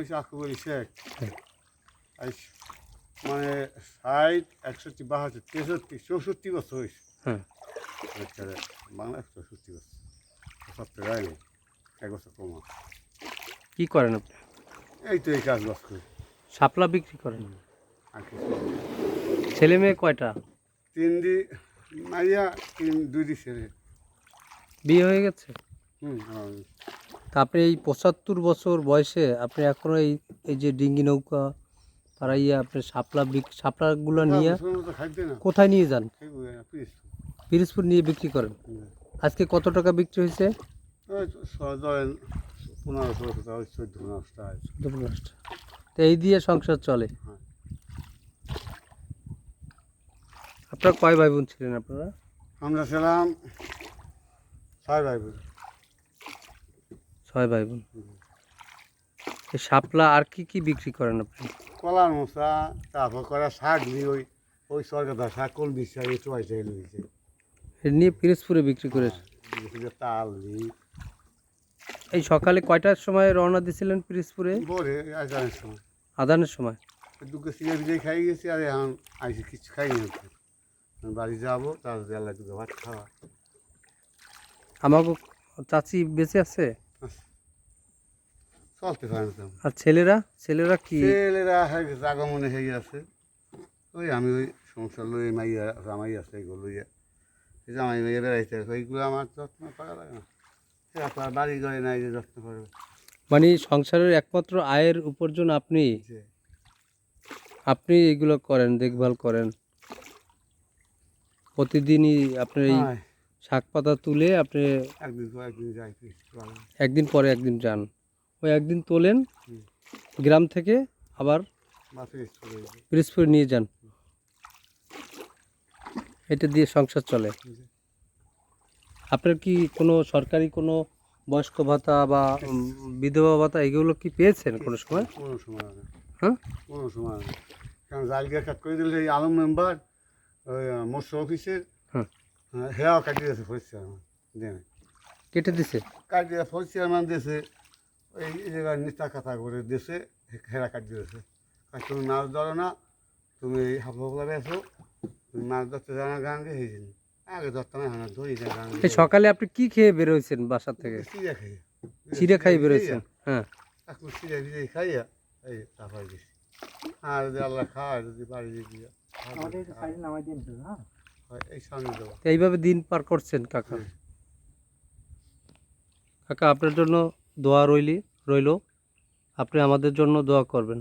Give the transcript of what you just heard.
হয়েছে আকুবরি শেখ হ্যাঁ। মানে ষাট একষট্টি বাহাত্তর তেষট্টি চৌষট্টি বছর হয়েছে হ্যাঁ। বাচ্চারা বাংলা চৌষট্টি বছর। সত্তর হয়নি এক বছর কমা কি করেন আপনি? এই তো এই কাজ বাস করি। শাপলা বিক্রি করেন? আর কিছু না। ছেলে মেয়ে কয়টা? তিন দি মাইয়া তিন দুই দি ছেড়ে বিয়ে হয়ে গেছে? হুম আমার তা আপনি এই পঁচাত্তর বছর বয়সে আপনি এখনও এই এই যে ডিঙ্গি নৌকা পাড়াইয়া আপনি শাপলা বিক শাপলাগুলো নিয়ে কোথায় নিয়ে যান? পিরিজপুর নিয়ে বিক্রি করেন? আজকে কত টাকা বিক্রি হয়েছে? তো এই দিয়ে সংসার চলে। আপনার কয় ভাই বোন ছিলেন আপনারা? আমরা ছিলাম ছয় ভাই বোন। ছয় ভাই বোন এই শাপলা আর কি কি বিক্রি করেন আপনি? কলার মশা তারপর করা শাক নিয়ে ওই ওই সরকার শাক কল দিচ্ছে এই চুয়াই চাই দিচ্ছে নিয়ে পিরিজপুরে বিক্রি করে তাল নিই এই সকালে কয়টার সময় রওনা দিয়েছিলেন পিরিজপুরে? বলে আজানের সময়। আদানের সময়? দুটো সিগারেট ভিজে খাই গেছি আর এখন আইসি কিছু খাই না বাড়ি যাব তার বেলা দুটো ভাত খাওয়া। আমাকে চাচি বেঁচে আছে? চলতে পারে না তেমন। আর ছেলেরা? ছেলেরা কি? ছেলেরা হয়ে গেছে আগমনে হয়ে গেছে। ওই আমি ওই সংসার লই মাইয়া জামাই আছে এগুলো লইয়া। জামাই মাইয়া বেড়াইতে আছে ওইগুলো আমার যত্ন করা লাগে না। আপনার বাড়ি ঘরে নাই যে যত্ন করবে। মানে সংসারের একমাত্র আয়ের উপার্জন আপনি? আপনি এগুলো করেন দেখভাল করেন। প্রতিদিনই আপনার এই শাক পাতা তুলে আপনি একদিন একদিন যাই একদিন পরে একদিন যান। ওই একদিন তোলেন গ্রাম থেকে আবার পিরিজপুরে নিয়ে যান। এটা দিয়ে সংসার চলে। আপনার কি কোনো সরকারি কোনো বয়স্ক ভাতা বা বিধবা ভাতা এগুলো কি পেয়েছেন কোনো সময়? কোনো সময় হ্যাঁ? কোনো সময় কারণ জালগিয়া কাট করে দিলে এই আলম মেম্বার ওই মৎস্য অফিসের হ্যাঁ। হ্যাঁ, হেয়াও কাটিয়ে দিয়েছে ফরিদ চেয়ারম্যান। কেটে দিছে? কাটিয়ে ফরিদ চেয়ারম্যান দিয়েছে। এই জায়গায় নিতা কথা করে দিয়েছে হেরা কাটিয়ে দিয়েছে। আর তুমি মাছ ধরো না তুমি এই হাফলা বেছো তুমি মাছ ধরতে জানা গান গে এই জন্য। আগে ধরতাম না ধরি না গান এই সকালে আপনি কি খেয়ে বেরোয়েছেন বাসা থেকে? চিড়ে খাই। চিড়ে খাই বেরোয়েছেন হ্যাঁ। এখন চিড়ে ভিজে খাইয়া এই তারপর গেছি। আর যদি আল্লাহ খাওয়ায় যদি বাড়ি দিয়ে এই সামনে দেবো। তো এইভাবে দিন পার করছেন কাকা? কাকা আপনার জন্য দোয়া রইলি রইল। আপনি আমাদের জন্য দোয়া করবেন।